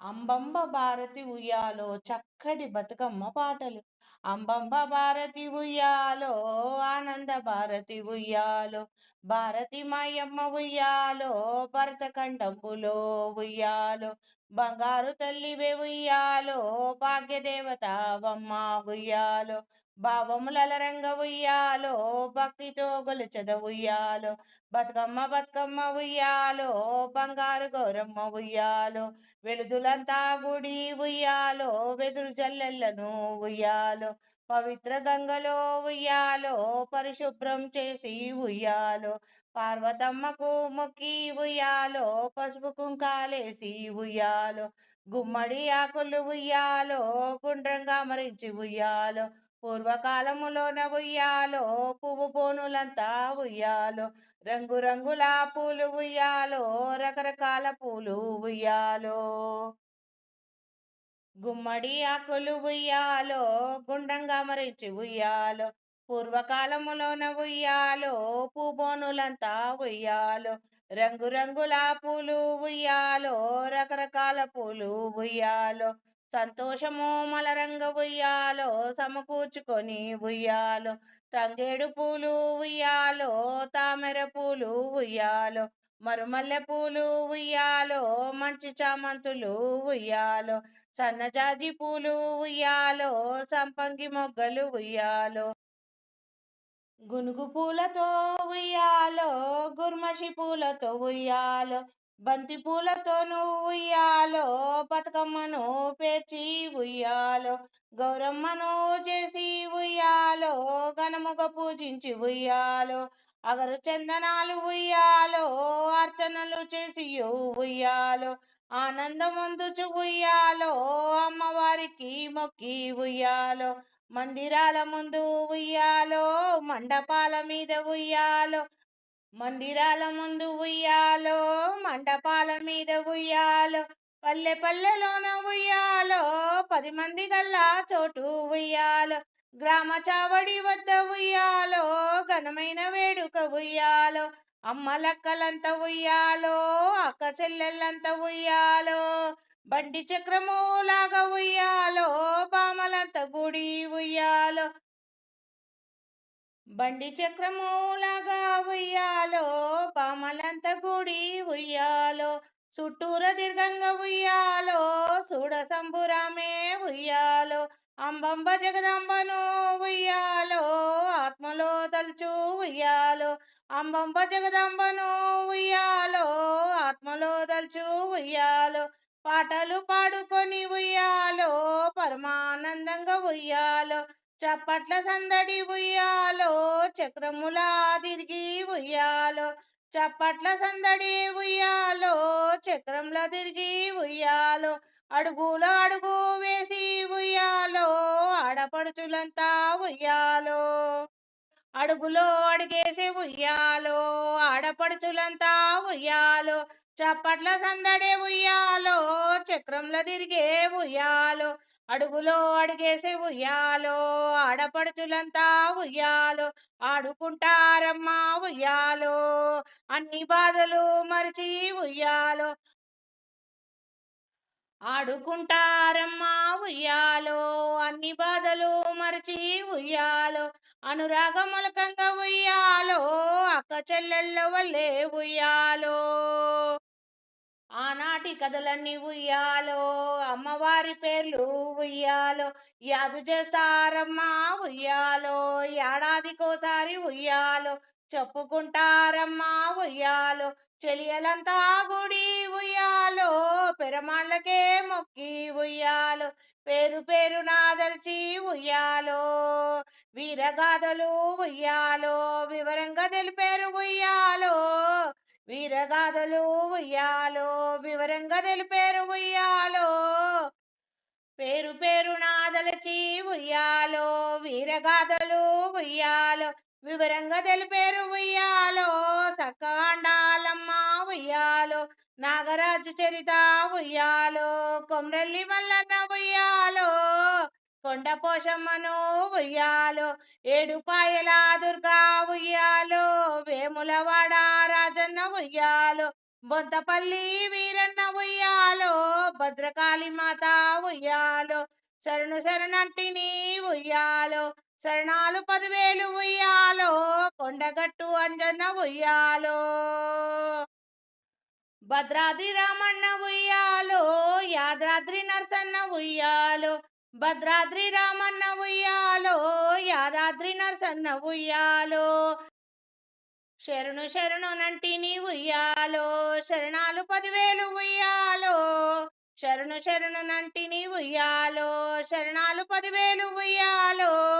అంబంబ భారతి ఉయ్యాలో చక్కటి బతుకమ్మ పాటలు. అంబంబ భారతి ఉయ్యాలో ఆనంద భారతి ఉయ్యాలో భారతి మాయమ్మ ఉయ్యాలో భరతఖండంబులో ఉయ్యాలో బంగారు తల్లివే ఉయ్యాలో భాగ్యదేవతావమ్మ ఉయ్యాలో భావములల రంగ ఉయ్యాలో భక్తితో గొలుచద ఉయ్యాలో బతుకమ్మ బతుకమ్మ ఉయ్యాలో బంగారు గౌరమ్మ ఉయ్యాలో వెలుదులంతా గుడి ఉయ్యాలో వెదురు జల్లెళ్ళను ఉయ్యాలో. పవిత్ర గంగలో ఉయ్యాలో పరిశుభ్రం చేసి ఉయ్యాలో పార్వతమ్మకు మొక్కి ఉయ్యాలో పసుపు కుంకాలేసి ఉయ్యాలో గుమ్మడి ఆకులు ఉయ్యాలో గుండ్రంగా మరించి ఉయ్యాలో పూర్వకాలములోన ఉయ్యాలో పువ్వు పోనులంతా ఉయ్యాలో రంగురంగుల పూలు ఉయ్యాలో రకరకాల పూలు ఉయ్యాలో. గుమ్మడి ఆకులు ఉయ్యాలో గుండంగా మరించి ఉయ్యాలో పూర్వకాలములోన ఉయ్యాలో పూబోనులంతా ఉయ్యాలో రంగురంగుల పూలు ఉయ్యాలో రకరకాల పూలు ఉయ్యాలో సంతోషము మలరంగ ఉయ్యాలో సమకూర్చుకొని ఉయ్యాలో తంగేడు పూలు ఉయ్యాలో తామెర పూలు ఉయ్యాలో మరుమల్లె పూలు ఉయ్యాలో మంచి చామంతులు ఉయ్యాలో సన్నజాజి పూలు ఉయ్యాలో సంపంగి మొగ్గలు ఉయ్యాలో. గునుగు పూలతో ఉయ్యాలో గుర్మషి పూలతో ఉయ్యాలో బంతి పూలతోనూ ఉయ్యాలో బతుకమ్మను పేర్చి ఉయ్యాలో గౌరమ్మను చేసి ఉయ్యాలో గణముగ పూజించి ఉయ్యాలో అగరు చందనాలు ఉయ్యాలో అర్చనలు చేసి ఉయ్యాలో ఆనందమందుచు ఉయ్యాలో అమ్మవారికి మొక్కి ఉయ్యాలో మందిరాల ముందు ఉయ్యాలో మండపాల మీద ఉయ్యాలో మందిరాల ముందు ఉయ్యాలో మండపాల మీద ఉయ్యాలో పల్లె పల్లెలోన ఉయ్యాలో పది మంది గల్లా చోటు ఉయ్యాలో గ్రామ చావడి వద్ద ఉయ్యాలో ఘనమైన వేడుక ఉయ్యాలో అమ్మ లక్కలంత ఉయ్యాలో అక్క చెల్లెళ్ళంత ఉయ్యాలో బండి చక్రము లాగా ఉయ్యాలో పామలంత గుడి ఉయ్యాలో. బండి చక్రము లాగా ఉయ్యాలో పామలంత గుడి ఉయ్యాలో. చుట్టూర దీర్ఘంగా ఉయ్యాలో చూడ సంబురామే ఉయ్యాలో. అంబంబ జగదంబను ఉయ్యాలో ఆత్మలో తలుచు ఉయ్యాలో. అంబంబ జగదంబను ఉయ్యాలో ఆత్మలో తలుచు ఉయ్యాలో. పాటలు పాడుకొని ఉయ్యాలో పరమానందంగా ఉయ్యాలో. చప్పట్ల సందడి ఉయ్యాలో చక్రములా తిరిగి ఉయ్యాలో. చప్పట్ల సందడి ఉయ్యాలో చక్రంలో తిరిగి ఉయ్యాలో అడుగులో అడుగు వేసి ఉయ్యాలో ఆడపడుచులంతా ఉయ్యాలో. అడుగులో అడిగేసి ఉయ్యాలో ఆడపడుచులంతా ఉయ్యాలో చప్పట్ల సందడే ఉయ్యాలో చక్రంలో తిరిగే ఉయ్యాలో అడుగులో అడిగేసి ఉయ్యాలో ఆడపడుచులంతా ఉయ్యాలో ఆడుకుంటారమ్మా ఉయ్యాలో అన్ని బాధలు మరిచి ఉయ్యాలో. ఆడుకుంటారమ్మా ఉయ్యాలో అన్ని బాధలు మరిచి ఉయ్యాలో అనురాగములకంగా ఉయ్యాలో అక్క చెల్లెళ్ళ వల్లే ఉయ్యాలో. ఆనాటి కథలన్నీ ఉయ్యాలో అమ్మవారి పేర్లు ఉయ్యాలో యాదు చేస్తారమ్మా ఉయ్యాలో ఏడాదికోసారి ఉయ్యాలో చెప్పుకుంటారమ్మా ఉయ్యాలో చెలియలంతా గుడి ఉయ్యాలో పెరమాళ్ళకే మొక్కి ఉయ్యాలో పేరు పేరు నాదల్చి ఉయ్యాలో వీరగాథలు ఉయ్యాలో వివరంగా తెలిపేరు ఉయ్యాలో. వీరగాథలు ఉయ్యాలో వివరంగా తెలిపేరు ఉయ్యాలో. పేరు పేరు నాదలచి ఉయ్యాలో వీరగాథలు ఉయ్యాలో వివరంగా తెలిపేరు ఉయ్యాలో. సకాండాలమ్మ ఉయ్యాలో నాగరాజు చరిత ఉయ్యాలో కొమ్రల్లి మల్లన్న ఉయ్యాలో కొండ పోషమ్మను ఉయ్యాలో ఏడుపాయల దుర్గా ఉయ్యాలో వేములవాడ ఉయ్యాలో బొంతపల్లి వీరన్న ఉయ్యాలో భద్రకాళి మాత ఉయ్యాలో శరణు శరణంటిని ఉయ్యాలో శరణాలు పదివేలు ఉయ్యాలో కొండగట్టు అంజన్న ఉయ్యాలో. భద్రాద్రి రామన్న ఉయ్యాలో యాదాద్రి నరసన్న ఉయ్యాలో భద్రాద్రి రామన్న ఉయ్యాలో యాదాద్రి నరసన్న ఉయ్యాలో. శరణు శరణు నంటిని ఉయ్యాలో శరణాలు పదివేలు ఉయ్యాలో. శరణు శరణు నంటిని ఉయ్యాలో శరణాలు పదివేలు ఉయ్యాలో.